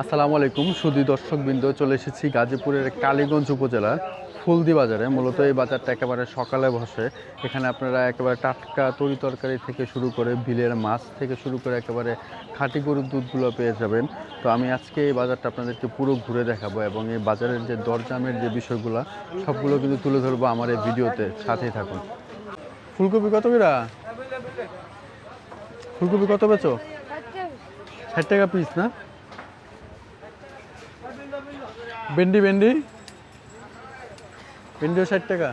আসসালামু আলাইকুম। সুদী দর্শকবৃন্দ, চলে এসেছি গাজীপুরের কালীগঞ্জ উপজেলার ফুলদি বাজারে। মূলত এই বাজারটা একেবারে সকালে বসে। এখানে আপনারা একেবারে টাটকা তরি তরকারি থেকে শুরু করে বিলের মাছ থেকে শুরু করে একেবারে খাঁটি গরুর দুধগুলো পেয়ে যাবেন। তো আমি আজকে এই বাজারটা আপনাদেরকে পুরো ঘুরে দেখাবো এবং এই বাজারের যে দরজামের যে বিষয়গুলো, সবগুলো কিন্তু তুলে ধরবো আমার এই ভিডিওতে। সাথেই থাকুন। ফুলকপি কত কিরা? ফুলকপি কত বেচো? ষাট টাকা পিস না? ভেন্ডি ভেন্ডি। ভেন্ডিও ষাট টাকা।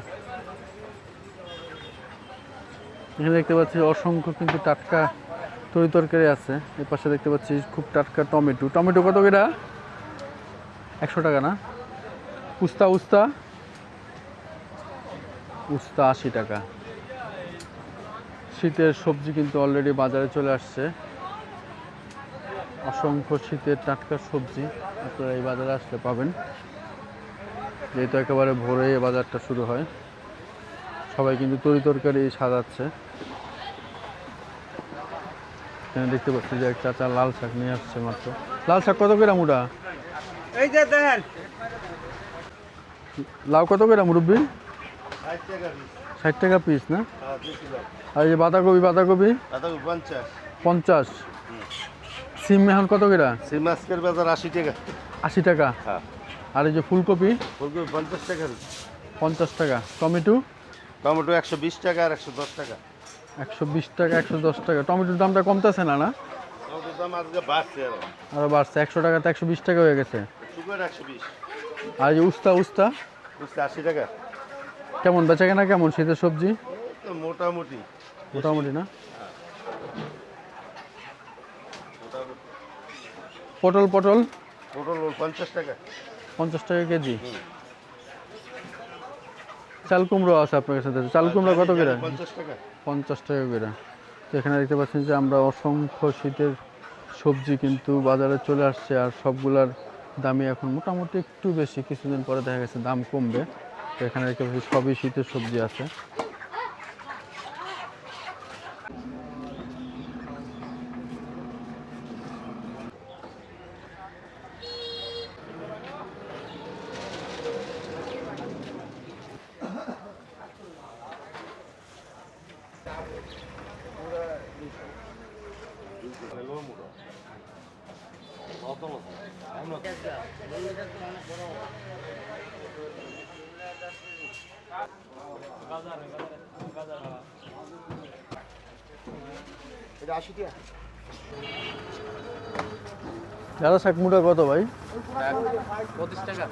এখানে দেখতে পাচ্ছি অসংখ্য কিন্তু টাটকা তরি তরকারি আছে। এর পাশে দেখতে পাচ্ছি খুব টাটকা টমেটো। টমেটো কত কেটা একশো টাকা না? উস্তা উস্তা। উস্তা আশি টাকা। শীতের সবজি কিন্তু অলরেডি বাজারে চলে আসছে। অসংখ্য শীতের টাটকা সবজি আপনারা এই বাজারে আসলে পাবেন। যেহেতু একেবারে ভোরে এই বাজারটা শুরু হয় সবাই কিন্তু তরি তরকারি সাজাচ্ছে। এখানে দেখতে পাচ্ছি যে এক চাচা লাল শাক নিয়ে আসছে মাত্র। লাল শাক কত করে মুড়া? এই যে দেখেন লাউ কত করে মুরব্বি? ষাট টাকা পিস না? আর এই যে বাঁধাকপি? বাঁধাকপি পঞ্চাশ। সিম এখন কত করে? সেই মাছকের বাজার আশি টাকা। আশি টাকা? হ্যাঁ। আর এই যে ফুলকপি? ফুলকপি পঞ্চাশ টাকা। পঞ্চাশ টাকা। টমেটো? টমেটো একশো বিশ টাকা আর একশো দশ টাকা। একশো বিশ টাকা একশো দশ টাকা। টমেটোর দামটা কমতেছে না না? টমেটোর দাম আজকে বাড়ছে আর। বাড়ছে। একশো টাকা তো একশো বিশ টাকা হয়ে গেছে। সুগার একশো বিশ। আর এই যে উস্তা উস্তা? বুঝতে আশি টাকা। কেমন বেচা কেনা কেমন? শীতের সবজি? মোটামুটি। মোটামুটি না? পটল পটল? পটল পঞ্চাশ টাকা। পঞ্চাশ টাকা কেজি। চাল কুমড়ো আছে আপনার কাছে? চাল কুমড়ো কত করে? পঞ্চাশ টাকা। পঞ্চাশ টাকা করে। তো এখানে দেখতে পাচ্ছেন যে আমরা অসংখ্য শীতের সবজি কিন্তু বাজারে চলে আসছে আর সবগুলার দামই এখন মোটামুটি একটু বেশি। কিছুদিন পরে দেখা গেছে দাম কমবে। তো এখানে দেখতে পাচ্ছি সবই শীতের সবজি আছে। এটা আশি টাকা দাদা শাক মুটা কত ভাই? পঁচিশ টাকা।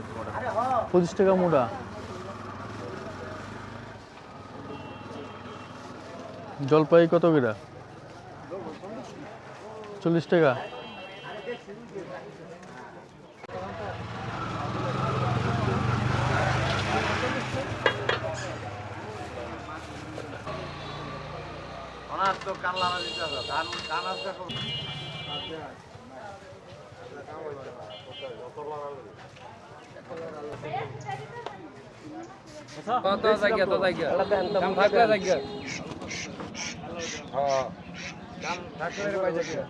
পঁচিশ টাকা মুড়া। জলপাই কত কিরা? চল্লিশ টাকা। তো দিতে ধান ধান আছে কত জায়গা তো জায়গা দাম থাকলে জায়গা দাম থাকলে পাই জায়গা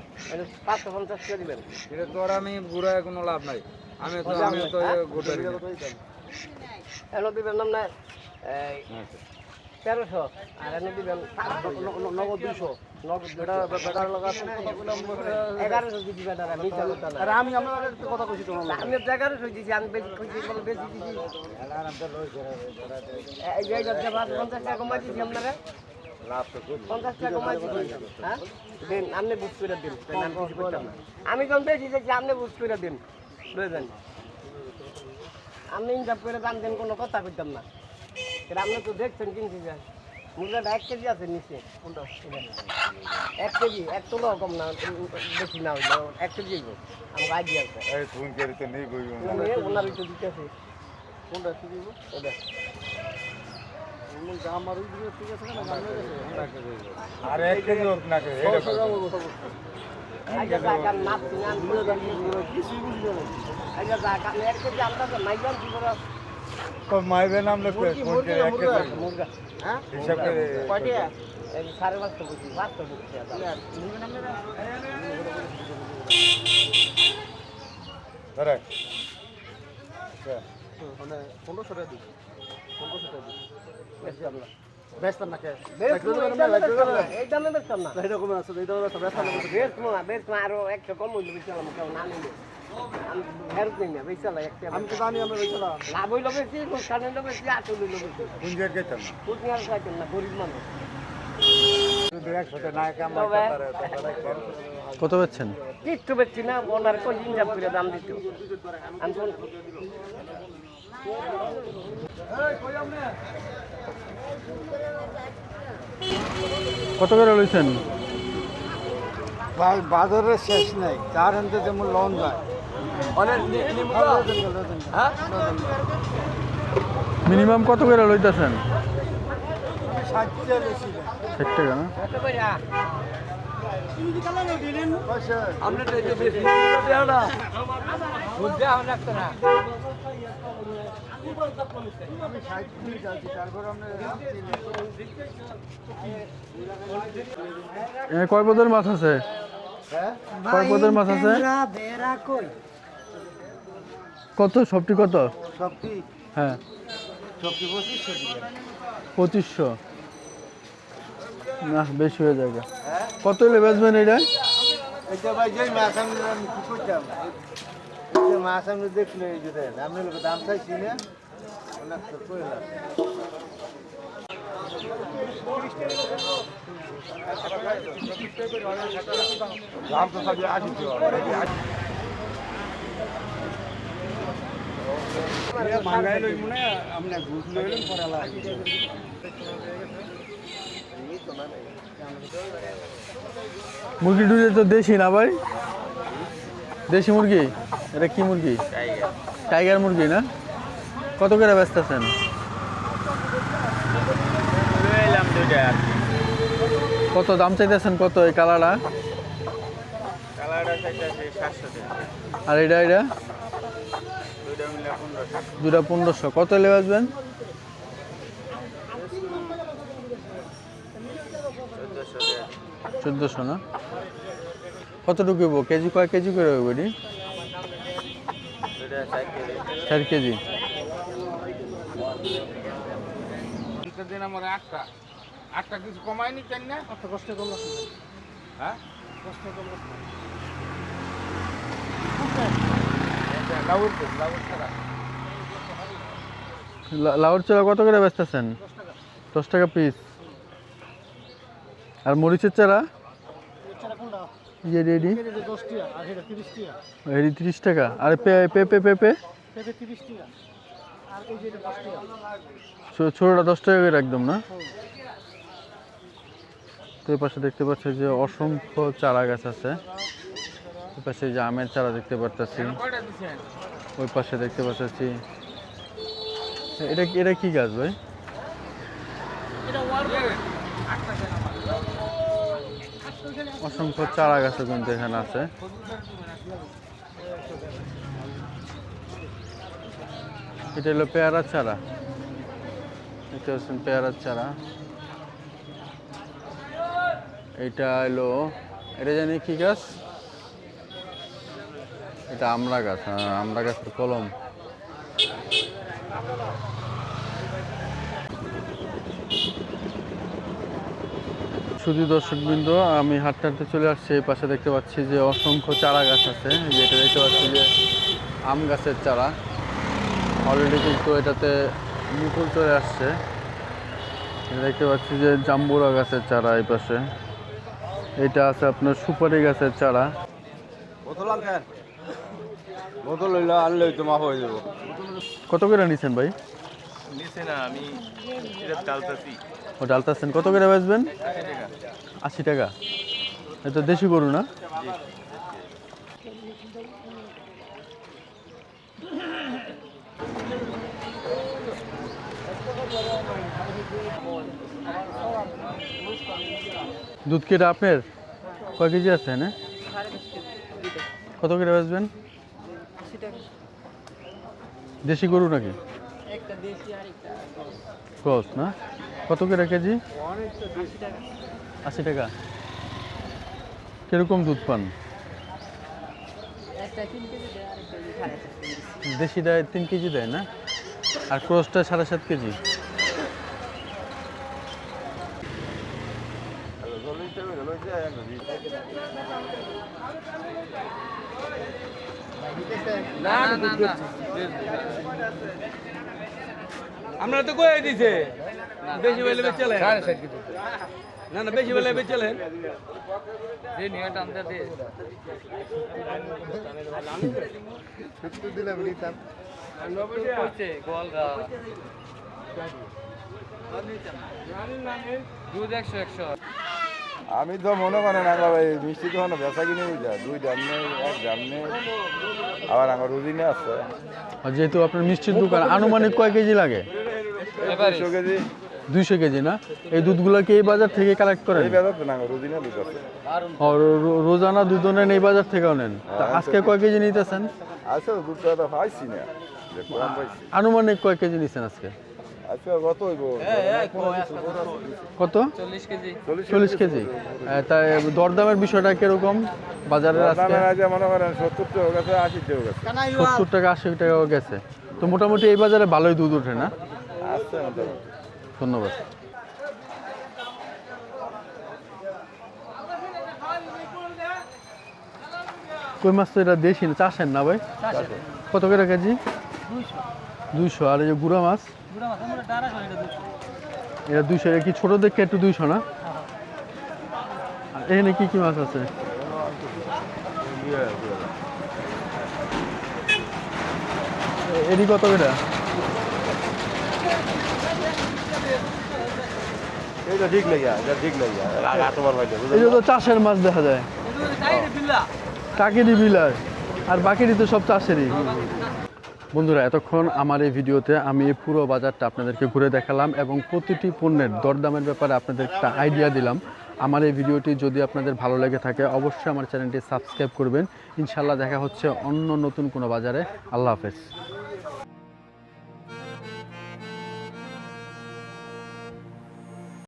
পাঁচশো পঞ্চাশ করে দিবেন এটা তো আর আমি বুড়া কোনো লাভ নাই। আমি তো আমি তো গোটারি এনে দিবেন নাম না তেরোশো আর এনে দিবেন নগদ দুশো এগারোশো দিদি বেটার আমি আর আমি আমার কথা কইছি তোমার আমি এগারোশো আমি বেশি কইছি বলে বেশি পঞ্চাশ টাকা কমাই আপনারা। দিছি। হ্যাঁ? আমি করতাম। আমি আপনি বুঝ করে দিন। বুঝলেন? আপনি ইনকাম করে দাম দেন কোনো কথা কইতাম না। আপনি তো দেখছেন কিনছি যে। মুরগাটা এক কেজি আছে নিচে কোনটা? এক কেজি এক তোলো কম না বেশি না হইল এক কেজি আমার আইডিয়া আছে। ওনার তো দিতেছে কোনটা ঠিক ওটা আমার ওই দিকে ঠিক আছে না? আর এক কেজি হোক না কিছুই এক কেজি আমরা তো কি করে মাইবে নাম লিখবে মুরগি মুরগি মুরগা। মুরগা। হ্যাঁ? সাড়ে পাঁচশো বুঝি পাঁচশো বুঝছি মানে পনেরোশো টাকা দিই পনেরোশো টাকা বেচতাম এই দামে বেচতাম না, এই দামে বেচতাম না। এইরকম আছে বেচতাম না আরও একটা কম হইলে বেচলাম, কেউ না নিলে। আমি ফেরত নিই না, বেচলাম একটা। আমি তো জানি আমরা বেচলাম লাভ হইল বেশি, লোকসান হইল বেশি, আসল হইল বেশি। পুঞ্জের গেতাম না কুটনি আর না, গরিব মানুষ। শুধু একসাথে না কাম তবে কত বেচছেন কিচ্ছু বেচছি না, ওনার কই হিসাব করে দাম দিত। আমি কোন- কত করে লইছেন ভাই বাজারের শেষ নাই তার হাতে যেমন লন যায় মিনিমাম কত করে লইতেছেন? ষাটটা বেশি। ষাট টাকা না? কয় পদের মাছ আছে? কয় পদের মাছ আছে? কত? সবটি কত? সবটি। হ্যাঁ। সবটি পঁচিশশো পঁচিশশো। না বেশি হয়ে যাবে। কত হলে বেচবেন এটা? এটা ভাই যেই মাছ আমি কি করতাম? মাছ আমি দেখলে এই দেন আমি লোক দাম চাইছি না। অনেক তো কইলাম। দাম তো সবই আশি মাঙ্গাই লই মনে আপনি ঘুষ লইলেন পরে লাগে মুরগি টুরগি তো দেশি না ভাই? দেশি মুরগি? এটা কি মুরগি? টাইগার মুরগি না? কত করে বেচতেছেন? কত দাম চাইতেছেন কত এই কালারটা? আর এটা এটা? দুটা পনেরোশো। কত হলে বেচবেন? চোদ্দোশো না? কতটুকু হইব? কেজি কয় কেজি করে হইব এটি? চার কেজি। দিন আমার আটটা। আটটা কিছু কমায়নি কেন না? কষ্ট কম হ্যাঁ? কষ্ট কম লাউর চারা কত করে বেচতেছেন? দশ টাকা। পিস আর মরিচের চারা রেডি তিরিশ টাকা। আর পেঁপে পেঁপে ছোটোটা দশ টাকা করে একদম না? তো এই পাশে দেখতে পাচ্ছি যে অসংখ্য চারা গাছ আছে। ওই পাশে যে আমের চারা দেখতে পারতেছি। ওই পাশে দেখতে পাচ্ছি এটা এটা কি গাছ ভাই? অসংখ্য চারা গাছও কিন্তু এখানে আছে। এটা হলো পেয়ারার চারা। এটা হচ্ছেন পেয়ারার চারা। এটা হলো, এটা জানি কি গাছ? এটা আমরা গাছ হ্যাঁ আমড়া গাছের কলম। শুধু দর্শকবৃন্দ, আমি হাঁটতে হাঁটতে চলে আসছি, এই পাশে দেখতে পাচ্ছি যে অসংখ্য চারা গাছ আছে। যেটা দেখতে পাচ্ছি যে আম গাছের চারা। অলরেডি কিন্তু এটাতে মুকুল চলে আসছে। দেখতে পাচ্ছি যে জাম্বুরা গাছের চারা এই পাশে। এটা আছে আপনার সুপারি গাছের চারা। বোতল লইলে আনলে তো মাফ হয়ে যাব। কত করে নিছেন ভাই? নিচে না আমি এটা চালতেছি ও ডালতাছেন কত করে বেচবেন? আশি টাকা। এটা দেশি গরু না? দুধ কি আপনার? কয় কেজি আছে না? কত করে বেচবেন? দেশি গরু নাকি? ক্রস। না? কত করে কেজি? আশি টাকা। কীরকম দুধ পান? দেশি দেশিটা তিন কেজি দেয় না? আর ক্রসটা সাড়ে সাত কেজি? আমরা তো কয়ে দিছে বেশি বেলে চলে না না বেশি বেলে চলে সত্তর দিলাম নিতাম। আমি তো মনে করেন আগে ওই মিষ্টি তো দোকানে বেচা কিনে বুঝা দুই দাম নেই এক দাম নেই আবার আমার রুদিনে আছে। আর যেহেতু আপনার মিষ্টির দোকান আনুমানিক কয় কেজি লাগে? দুশো কেজি। দুইশো কেজি না? এই দুধগুলো কি এই বাজার থেকে কালেক্ট করেন? এই তো না রুদিনে দুধ আছে। ও, রো- রো- রোজানা দুধ নেন এই বাজার থেকেও নেন। তা আজকে কয় কেজি নিতেছেন? আছে তো দুধটা তো পাইছি না। আনুমানিক কয় কেজি নিছেন আজকে? কত চল্লিশ কেজি। তাই দরদামের বিষয়টা কীরকম? মনে গেছে সত্তর টাকা আশি টাকাও গেছে। তো মোটামুটি এই বাজারে ভালোই দুধ ওঠে না? ধন্যবাদ। কই মাছ তো এটা দেশি না চাষের না ভাই? কত করে কেজি? দুইশো। আর এই যে গুড়া মাছ? এটা দুইশো এটা কি ছোট দেখে একটু দুইশো না? এখানে কি কি মাছ আছে? এটি কত করে এইটা ঠিক লাগিয়া এটা ঠিক লাগিয়া তোমার তো? চাষের মাছ দেখা যায়। কাকেরি বিলার আর বাকিটি তো সব চাষেরই। বন্ধুরা, এতক্ষণ আমার এই ভিডিওতে আমি পুরো বাজারটা আপনাদেরকে ঘুরে দেখালাম এবং প্রতিটি পণ্যের দরদামের ব্যাপারে আপনাদের একটা আইডিয়া দিলাম। আমার এই ভিডিওটি যদি আপনাদের ভালো লেগে থাকে, অবশ্যই আমার চ্যানেলটি সাবস্ক্রাইব করবেন। ইনশাল্লাহ দেখা হচ্ছে অন্য নতুন কোনো বাজারে। আল্লাহ হাফেজ।